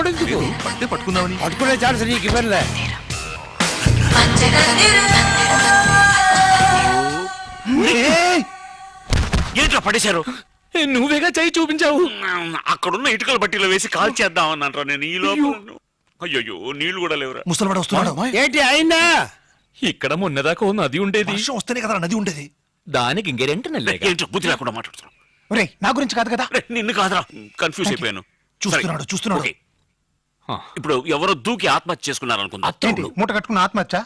తోడెందుకు పట్టే పట్టుకుందామని. పట్టుకునే ఛాన్స్ నీకు ఇవ్వలే ఏంట్రా పడేశారు? నువ్వేగా చేయి చూపించావు? అక్కడున్న ఇటుకల బట్టీలో వేసి కాల్ చేద్దాం అన్నారా నేను. ఈ లోపల అయ్యో. నీళ్ళు కూడా లేవురా. ముసలివాడు వస్తున్నాడు? ఏంటి అయినా ఇక్కడ మొన్నదాకా నది ఉండేది. వర్షం వస్తేనే కదా నది ఉండేది. దానికి ఇంకెరెంట్ నల్లేగా ఏంట్రా బుద్ధి లేకుండా మాట్లాడుతున్నావు? ఒరే నా గురించి కాదు కదా? రే, నిన్ను కాదురా. కన్ఫ్యూజ్ అయిపోయాను. చూస్తున్నాడు, చూస్తున్నాడు. ఇప్పుడు ఎవరో దూకి ఆత్మహత్య చేసుకున్నారు అనుకుందా ఏంటి మూట కట్టుకున్న ఆత్మహత్య?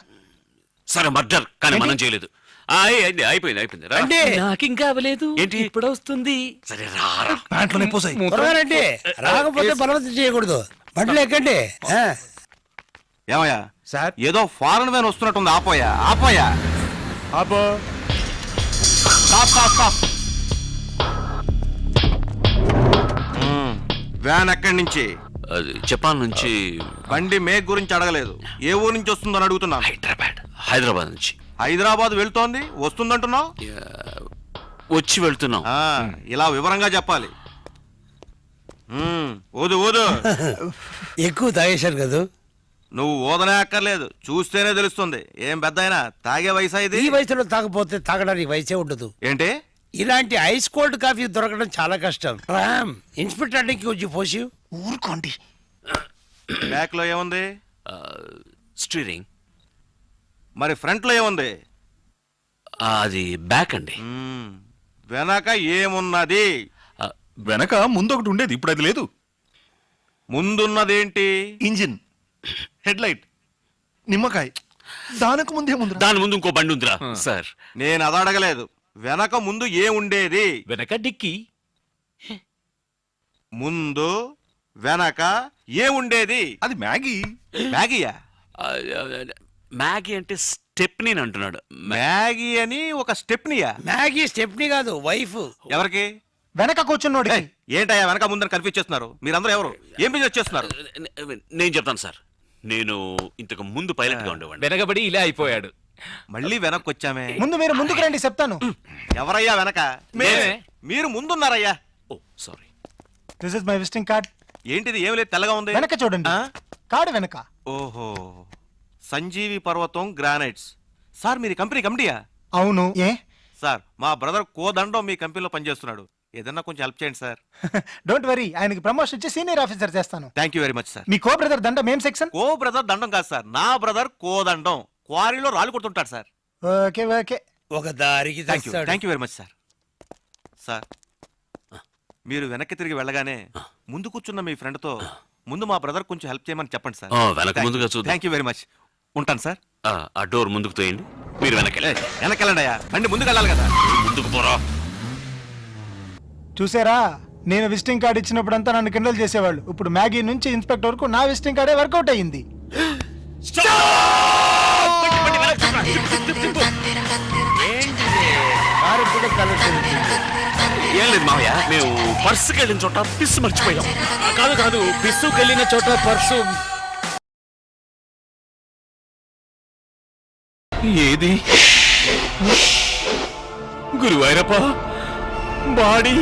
సరే మర్డర్. కానీ మనం చేయలేదు. ఆ, అయింది అయిపోయింది అయిపోయింది. రా. రండి నాకింకా అవ్వలేదు ఏంటి? ఇప్పుడు వస్తుంది సరే రారా ప్యాంట్లోనే పోసాయి. త్వరగా రండి. రాకపోతే బలవంతం చేయకూడదు. బండ్లు ఎక్కండి. ఆ. ఏమయ్యా? సార్? ఏదో ఫారెన్ వ్యాన్ వస్తున్నట్టుంది. ఆపోయా ఆపోయా. ఆపో. Stop stop stop. వ్యాన్ ఎక్కడి నుంచి? అది జపాన్ నుంచి బండి మేక్ గురించి అడగలేదు. ఏ ఊరు నుంచి వస్తుందని అడుగుతున్నాను. హైదరాబాద్. హైదరాబాద్ నుంచి. హైదరాబాద్ వెళ్తోంది వస్తుందంటున్నావు? వచ్చి వెళ్తున్నాం. ఆ, ఇలా వివరంగా చెప్పాలి. మ్మ్. ఊదు ఊదు. ఎక్కువ తాగేశారు కదా. నువ్వు ఊదనే అక్కర్లేదు చూస్తేనే తెలుస్తుంది. ఏం పెద్ద అయినా తాగే వయసు ఇది? ఈ వయసులో తాగపోతే తాగడానికి వయసే ఉండదు. ఏంటి? ఇలాంటి ఐస్ కోల్డ్ కాఫీ దొరకడం చాలా కష్టం. రామ్ ఇన్స్పెక్టర్కి వచ్చి పోసి ఊరుకోండి. బ్యాక్లో ఏముంది? స్టీరింగ్ మరి ఫ్రంట్లో ఏముంది అది బ్యాక్ అండి. మ్మ్. వెనక ఏమున్నది? వెనక ముందు ఒకటి ఉండేది ఇప్పుడు అది లేదు. ముందున్నదేంటి? ఇంజిన్ హెడ్ లైట్ నిమ్మకాయ. దానికి ముందే ముందు దాని ముందు ఇంకో బండి ఉందిరా. సార్. నేను అది అడగలేదు. వెనక ముందు ఏముండేది? వెనక డిక్కి. ముందు వెనక ఏముండేది? అది మ్యాగీ. మ్యాగీయా? మ్యాగీ అంటే స్టెప్ని అంటున్నాడు. మ్యా- మ్యాగీ అని ఒక స్టెప్నియా? మ్యాగీ స్టెప్నీ కాదు వైఫ్. ఎవరికి? వెనక కూర్చున్నోడి ఏంటయ్యా వెనక ముందని కన్ఫ్యూజ్ చేస్తున్నారు? మీరందరూ ఎవరు? ఏం బిజినెస్ చేస్తున్నారు? నేను చెప్తాను సార్. నేను ఇంతకు ముందు పైలట్గా ఉండేవాడిని వెనకబడి ఇలా అయిపోయాడు. మళ్ళీ వెనక్కి వచ్చామే. ముందు మీరు ముందుకు రండి చెప్తాను. ఎవరయ్యా వెనక? మేమే. మీరు ముందున్నారయ్యా. ఓ sorry. This is my visiting card ఏంటిది? ఏం లేదు తెల్లగా ఉంది. వెనక చూడండి. ఆ? కార్డు వెనక. ఓహో. సంజీవి పర్వతం గ్రానైట్స్. సార్ మీరు కంపెనీ కమిటీయా? అవును. ఏ? సార్ మా బ్రదర్ కోదండం మీ కంపెనీలో పనిచేస్తున్నాడు. ఏదన్నా కొంచెం హెల్ప్ చేయండి సార్. డోంట్ వరీ ఆయనకి ప్రమోషన్ ఇచ్చి సీనియర్ ఆఫీసర్ చేస్తాను. Thank you very much sir. Me co brother దండ మేం సెక్షన్ కో బ్రదర్ దండం కాదు సార్. నా బ్రదర్ కోదండం క్వారీలో రాళ్ళు కొడుతుంటాడు సార్. Okay okay. ఒక దారికి thank you. Thank you very much sir. Sir మీరు వెనక్కి తిరిగి వెళ్ళగానే ముందు కూర్చున్న మీ ఫ్రెండ్తో ముందు మా బ్రదర్ కొంచెం హెల్ప్ చేయమని చెప్పండి సార్. వెనక ముందుగా చూద్దాం. థ్యాంక్ యూ వెరీ మచ్ ఉంటాను సార్. ఆ, ఆ డోర్ ముందుకు తోయండి. మీరు వెనకెళ్ళి వెనకెళ్ళండి అయ్యా బండి ముందుకు వెళ్ళాలి కదా. ముందుకు పోరా. చూసారా? నేను విజిటింగ్ కార్డు ఇచ్చినప్పుడంతా నన్ను కిండల్ చేసేవాళ్ళు. ఇప్పుడు మ్యాగీ నుంచి ఇన్స్పెక్టర్ వరకు నా విజిటింగ్ కార్డే వర్కౌట్ అయ్యింది. కారు కూడా కలర్ తిరుగుతుంది. ఏం లేదు మావయ్య మేము పర్సుకి వెళ్ళిన చోట పిస్ మర్చిపోయాం. కాదు కాదు పిస్సుకి వెళ్ళిన చోట పర్సు ఏది? గురువాయరప్ప బాడీ.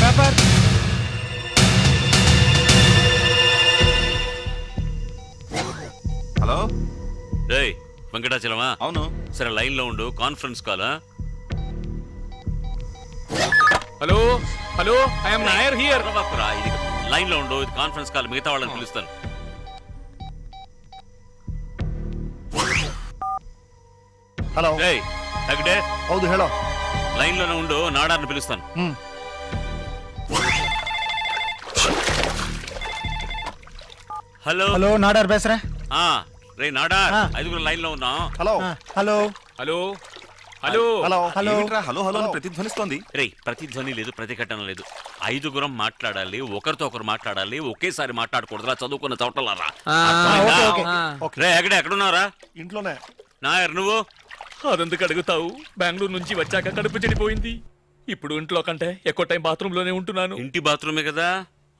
పేపర్. హలో? రేయ్ వెంకటాచలమా? అవును. సరే లైన్లో ఉండు conference call? Hello hello I'm Nair here ఇది లైన్ లో ఉండు ఇది కాన్ఫరెన్స్ కాల్ మిగతా వాళ్ళని పిలుస్తాను హలో రేయ్ తగ్గడే ಹೌದು ಹೇಳೋ లైన్ లోనే ఉండు నాడార్ని పిలుస్తాను ಹ್ಮ್ హలో హలో నాడార్ బేసరా ఆ రే నాడార్ ఆ. ఐదుగురు లైన్ లో ఉన్నాం hello hello hello hello. Hello. Hello. Hello hello ప్రతిధ్వనిస్తోంది రే ప్రతిధ్వని లేదు ప్రతిఘటన లేదు. ఐదుగురం మాట్లాడాలి ఒకరితో ఒకరు మాట్లాడాలి ఒకేసారి మాట్లాడకూడదురా చదువుకున్న చోటలారా. Okay okay okay. రే ఎక్కడ ఎక్కడున్నారా ఇంట్లోనే. నాయర్ నువ్వు? అదెందుకు అడుగుతావు? బెంగళూరు నుంచి వచ్చాక కడుపు చెడిపోయింది. ఇప్పుడు ఇంట్లో కంటే ఎక్కువ టైం బాత్రూమ్లోనే ఉంటున్నాను. ఇంటి బాత్రూమే కదా?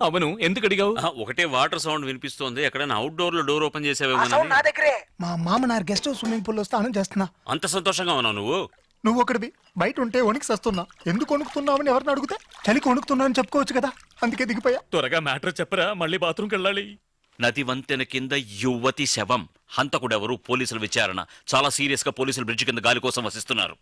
అవును ఎందుకు అడిగావు? ఆ, ఒకటే వాటర్ సౌండ్ వినిపిస్తోంది. ఎక్కడైనా అవుట్డోర్లో డోర్ ఓపెన్ చేసావేమో నా దగ్గరే. మా మామ నా గెస్ట్ హౌస్ స్విమ్మింగ్ పూల్లో స్నానం చేస్తున్నా. అంత సంతోషంగా ఉన్నావు నువ్వు? నువ్వు ఒకటివి బయట ఉంటే వణికి సస్తున్నా. ఎందుకు వణుకుతున్నావని ఎవరిని అడిగితే చలికి వణుకుతున్నా అని చెప్పుకోవచ్చు కదా. అందుకే దిగిపోయా. త్వరగా మ్యాటర్ చెప్పరా మళ్ళీ బాత్రూమ్కి వెళ్ళాలి. నది వంతెన కింద యువతి శవం. హంతకుడెవరు పోలీసుల విచారణ. చాలా సీరియస్గా పోలీసులు బ్రిడ్జ్ కింద గాలి కోసం వసిస్తున్నారు.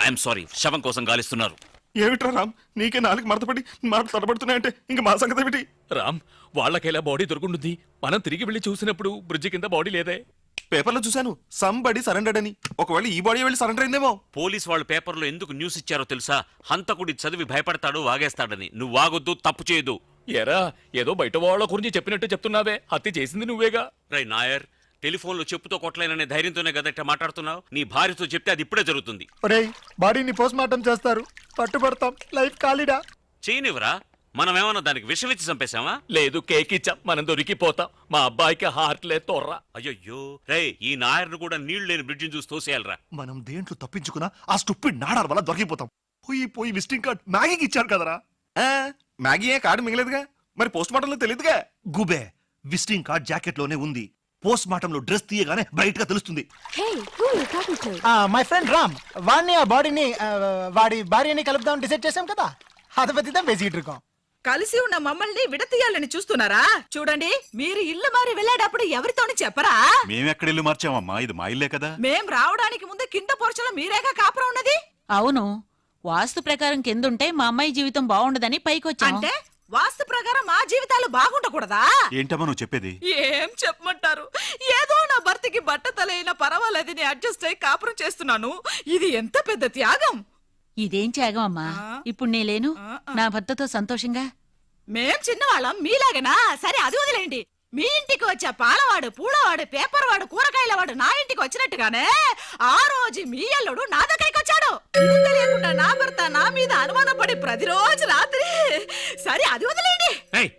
ఐఎమ్ సారీ శవం కోసం గాలిస్తున్నారు. ఏమిట్రా రామ్? నీకే నాలుగు మడతపడి మాట తడబడుతున్నాయంటే ఇంక మా సంగతి ఏమిటి? రామ్ వాళ్ళకెలా బాడీ దొరుకుంటుంది? మనం తిరిగి వెళ్ళి చూసినప్పుడు బ్రిడ్జ్ కింద బాడీ లేదే. పేపర్లో చూశాను. సంబడి సరెండర్డ్ అని. ఒకవేళ ఈ బాడీ వెళ్ళి సరెండర్ అయిందేమో. పోలీస్ వాళ్ళు పేపర్లో ఎందుకు న్యూస్ ఇచ్చారో తెలుసా? హంతకుడి చదివి భయపడతాడు వాగేస్తాడని. నువ్వు వాగొద్దు తప్పు చేయదు ఎరా ఏదో బయట వాళ్ళ గురించి చెప్పినట్టు చెప్తున్నావే. హత్య చేసింది నువ్వేగా. రై నాయర్ టెలిఫోన్లో చెప్పుతో కొట్టలేననే ధైర్యంతోనే కదా ఇట్లా మాట్లాడుతున్నావు? నీ భార్యతో చెప్తే అది ఇప్పుడే జరుగుతుంది. ఒరేయ్ బాడీని పోస్ట్ మార్టం చేస్తారు. పట్టుబడతాం. లైఫ్ ఖాళీడా? చేయనివరా మనం ఏమన్నా దానికి విషం ఇచ్చి చంపేశామా? లేదు కేక్ ఇచ్చాం. మనం దొరికిపోతాం. మా అబ్బాయికి హార్ట్ లే తోర్రా. అయ్యయ్యో. రే ఈ నాయర్ను కూడా నీళ్ళు లేని బ్రిడ్జిని చూసి తోసేయాలరా. మనం దేంట్లో తప్పించుకున్నా ఆ స్టూపిడ్ నాడార్ వల్ల దొరికిపోతాం. పోయి పోయి విజిటింగ్ కార్డ్ మ్యాగీకి ఇచ్చారు కదరా. మ్యాగీ ఏ కార్డు మిగలేదుగా? మరి పోస్ట్ మార్టంలో తెలియదుగా? గుబే విజిటింగ్ కార్డ్ జాకెట్లోనే ఉంది. పోస్ట్ మార్టం లో డ్రెస్ తీయగానే బ్రైట్ గా తెలుస్తుంది Hey, who are you talking to? My friend Ram వాడిని ఆ బాడీని వాడి భార్యని కలుపుదాం డిసైడ్ చేసాం కదా அதை பத்தி தான் பேசிட்டு இருக்கோம் కలిసి ఉన్న మమ్మల్ని విడతీయాలని చూస్తున్నారా చూడండి మీరు ఇల్లు మారి వెళ్ళేటప్పుడు ఎవరితోని చెప్పరా మేమెక్కడ ఇల్లు మార్చామమ్మా ఇది మా ఇల్లే కదా మేం రావడానికి ముందు కింద పోర్చలో మీరేగా కాపురం ఉన్నది అవును వాస్తు ప్రకారం కిందుంటే మా అమ్మాయి జీవితం బాగుండదని పైకొచ్చాం అంటే వాస్తు ప్రకారం మా జీవితాలు బాగుండకూడదా? ఏంటమ్మా నువ్వు చెప్పేది? ఏం చెప్పమంటారు? ఏదో నా భర్తకి బట్ట తలైనా పర్వాలేదని అడ్జస్ట్ అయి కాపురం చేస్తున్నాను. ఇది ఎంత పెద్ద త్యాగం? ఇదేం త్యాగం అమ్మా? ఇప్పుడు నేలేను నా భర్తతో సంతోషంగా? మేం చిన్నవాళ్ళం మీలాగనా? సరే అది వదిలేండి మీ ఇంటికి వచ్చే పాలవాడు పూలవాడు పేపర్ వాడు కూరగాయల వాడు నా ఇంటికి వచ్చినట్టుగానే ఆ రోజు మీ అల్లుడు నా దగ్గరికి వచ్చాడు తెలియకుండా నా భర్త నా మీద అనుమానం పడి ప్రతిరోజు రాత్రి సరే అది వదిలేండి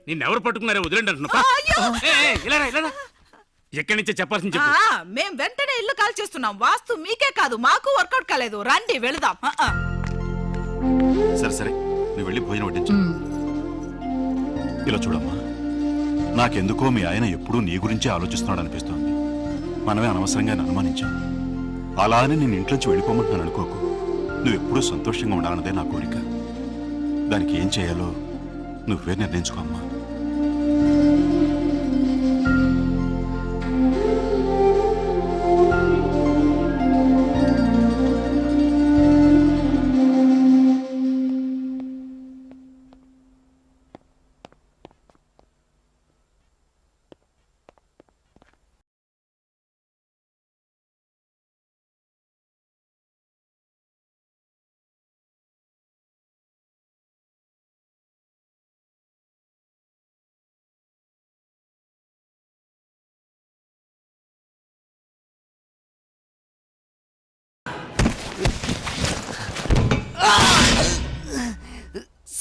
నిన్నెవరు పట్టుకున్నారో? వదిలేండి ఆ, అయ్యో. ఎక్కడి నుంచే చెప్పాల్సింది ఆ, మేం వెంటనే ఇల్లు కాల్ చేస్తున్నాం. వాస్తు మీకే కాదు మాకు వర్కౌట్ కాలేదు. రండి వెళదాం. ఆ, ఆ. సరే సరే. నువ్వు వెళ్ళి భోజనం వడ్డించు. ఇలా చూడమ్మా. నాకెందుకో మీ ఆయన ఎప్పుడూ నీ గురించే ఆలోచిస్తున్నాడు అనిపిస్తోంది. మనమే అనవసరంగా ఆయన అనుమానించాం. అలా అని నేను ఇంట్లోంచి వెళ్ళిపోమంటున్నాను అనుకోకు. నువ్వు ఎప్పుడూ సంతోషంగా ఉండాలన్నదే నా కోరిక. దానికి ఏం చేయాలో నువ్వే నిర్ణయించుకోమ్మా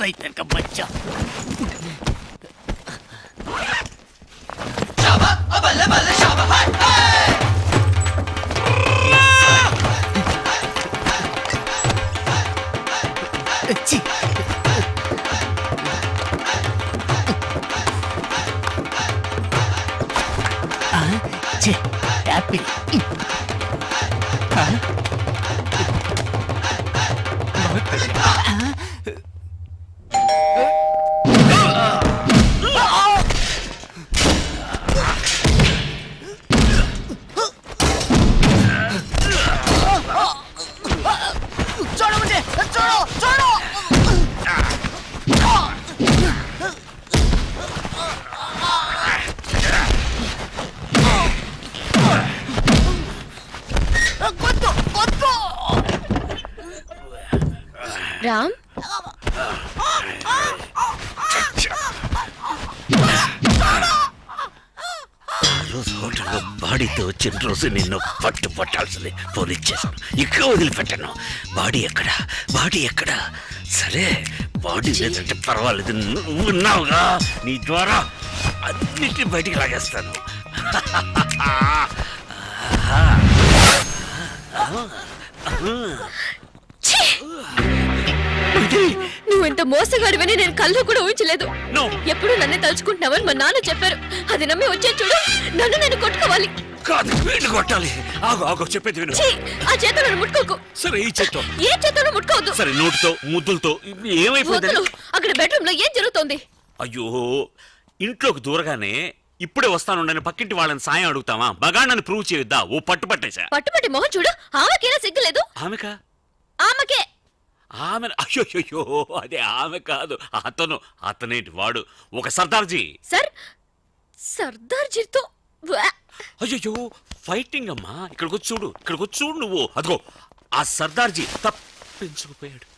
నిర్ణయించుకో అమ్మా సైతం కా బచ్చా ఛీ! రామ్? రోజు హోటల్లో బాడీతో వచ్చిన రోజు నిన్ను పట్టు పట్టాల్సింది పోలీస్ చేశాను ఇక్కడ వదిలిపెట్టాను. బాడీ ఎక్కడ? బాడీ ఎక్కడ? సరే బాడీ లేదంటే పర్వాలేదు. నువ్వు ఉన్నావుగా? నీ ద్వారా అన్నిటిని బయటికి లాగేస్తాను. నువ్వు ఇంత మోసగాడివని నేను కళ్ళు కూడా ఊహించలేదు. ఎప్పుడు నన్ను తలుచుకుంటున్నావని మా నాన్న చెప్పారు. అది నమ్మి వచ్చే చూడు. నన్ను నేను కొట్టుకోవాలి. కాదు కొట్టాలి. ఆగు ఆగు చెప్పేది విను. ఆ చేతులను ముట్టుకోకు. సరే ఈ చేత్తో. ఏ చేతులను ముట్టుకోవద్దు. సరే నోటితో ముద్దులతో ఏమైపోయింది అక్కడ బెడ్రూమ్లో ఏం జరుగుతోంది? అయ్యో ఇంట్లోకి దూరగానే ఇప్పుడే వస్తానుండని పక్కింటి వాళ్ళని సాయం అడుగుతావా? మగాణ్ణని ప్రూవ్ చేయొద్దా? ఓ పట్టు పట్టేశా? పట్టుపట్టి మొహం చూడు. ఆమెకేనా సిగ్గులేదు ఆమెకా? ఆమెకే. ఆమె అయ్యో అదే ఆమె కాదు అతను అతనేంటి వాడు? ఒక సర్దార్జీ. సార్ సర్దార్జీతో! అయ్యో ఫైటింగ్ అమ్మా. ఇక్కడికి వచ్చి చూడు ఇక్కడికి వచ్చి చూడు నువ్వు. అదిగో ఆ సర్దార్జీ తప్పించుకుపోయాడు.